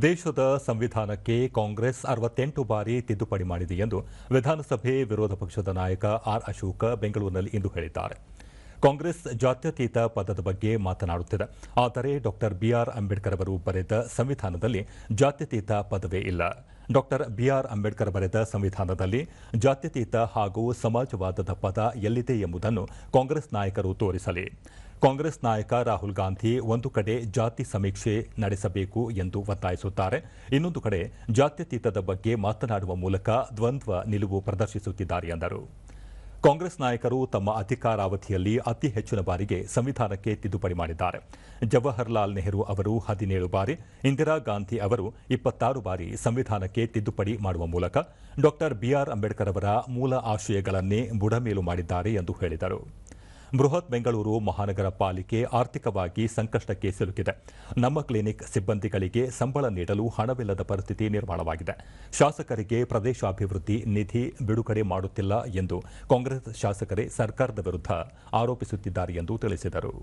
ದೇಶದ ಸಂವಿಧಾನಕ್ಕೆ ಕಾಂಗ್ರೆಸ್ ಅರವತ್ತೆಂಟು ಬಾರಿ ತಿದ್ದುಪಡಿ ಮಾಡಿದೆ ಎಂದು ವಿಧಾನಸಭೆ ವಿರೋಧ ಪಕ್ಷದ ನಾಯಕ ಆರ್ ಅಶೋಕ ಬೆಂಗಳೂರಿನಲ್ಲಿ ಇಂದು ಹೇಳಿದ್ದಾರೆ. ಕಾಂಗ್ರೆಸ್ ಜಾತ್ಯತೀತ ಪದದ ಬಗ್ಗೆ ಮಾತನಾಡುತ್ತಿದೆ. ಆದರೆ ಡಾಕ್ಟರ್ ಬಿಆರ್ ಅಂಬೇಡ್ಕರ್ ಅವರು ಬರೆದ ಸಂವಿಧಾನದಲ್ಲಿ ಜಾತ್ಯತೀತ ಪದವೇ ಇಲ್ಲ. ಡಾಕ್ಟರ್ ಬಿಆರ್ ಅಂಬೇಡ್ಕರ್ ಬರೆದ ಸಂವಿಧಾನದಲ್ಲಿ ಜಾತ್ಯತೀತ ಹಾಗೂ ಸಮಾಜವಾದದ ಪದ ಎಲ್ಲಿದೆ ಎಂಬುದನ್ನು ಕಾಂಗ್ರೆಸ್ ನಾಯಕರು ತೋರಿಸಲಿ. ಕಾಂಗ್ರೆಸ್ ನಾಯಕ ರಾಹುಲ್ ಗಾಂಧಿ ಒಂದು ಕಡೆ ಜಾತಿ ಸಮೀಕ್ಷೆ ನಡೆಸಬೇಕು ಎಂದು ಒತ್ತಾಯಿಸುತ್ತಾರೆ. ಇನ್ನೊಂದು ಕಡೆ ಜಾತ್ಯತೀತದ ಬಗ್ಗೆ ಮಾತನಾಡುವ ಮೂಲಕ ದ್ವಂದ್ವ ನಿಲುವು ಪ್ರದರ್ಶಿಸುತ್ತಿದ್ದಾರೆ ಎಂದರು. ಕಾಂಗ್ರೆಸ್ ನಾಯಕರು ತಮ್ಮ ಅಧಿಕಾರಾವಧಿಯಲ್ಲಿ ಅತಿ ಹೆಚ್ಚಿನ ಬಾರಿಗೆ ಸಂವಿಧಾನಕ್ಕೆ ತಿದ್ದುಪಡಿ ಮಾಡಿದ್ದಾರೆ. ಜವಾಹರ್ಲಾಲ್ ನೆಹರು ಅವರು ಹದಿನೇಳು ಬಾರಿ, ಇಂದಿರಾ ಗಾಂಧಿ ಅವರು ಇಪ್ಪತ್ತಾರು ಬಾರಿ ಸಂವಿಧಾನಕ್ಕೆ ತಿದ್ದುಪಡಿ ಮಾಡುವ ಮೂಲಕ ಡಾಕ್ಟರ್ ಬಿಆರ್ ಅಂಬೇಡ್ಕರ್ ಅವರ ಮೂಲ ಆಶಯಗಳನ್ನೇ ಬುಡಮೇಲು ಮಾಡಿದ್ದಾರೆ ಎಂದು ಹೇಳಿದರು. ಬೃಹತ್ ಬೆಂಗಳೂರು ಮಹಾನಗರ ಪಾಲಿಕೆ ಆರ್ಥಿಕವಾಗಿ ಸಂಕಷ್ಟಕ್ಕೆ ಸಿಲುಕಿದೆ. ನಮ್ಮ ಕ್ಲಿನಿಕ್ ಸಿಬ್ಬಂದಿಗಳಿಗೆ ಸಂಬಳ ನೀಡಲು ಹಣವಿಲ್ಲದ ಪರಿಸ್ಥಿತಿ ನಿರ್ಮಾಣವಾಗಿದೆ. ಶಾಸಕರಿಗೆ ಪ್ರದೇಶಾಭಿವೃದ್ಧಿ ನಿಧಿ ಬಿಡುಗಡೆ ಮಾಡುತ್ತಿಲ್ಲ ಎಂದು ಕಾಂಗ್ರೆಸ್ ಶಾಸಕರೇ ಸರ್ಕಾರದ ವಿರುದ್ಧ ಆರೋಪಿಸುತ್ತಿದ್ದಾರೆ ಎಂದು ತಿಳಿಸಿದರು.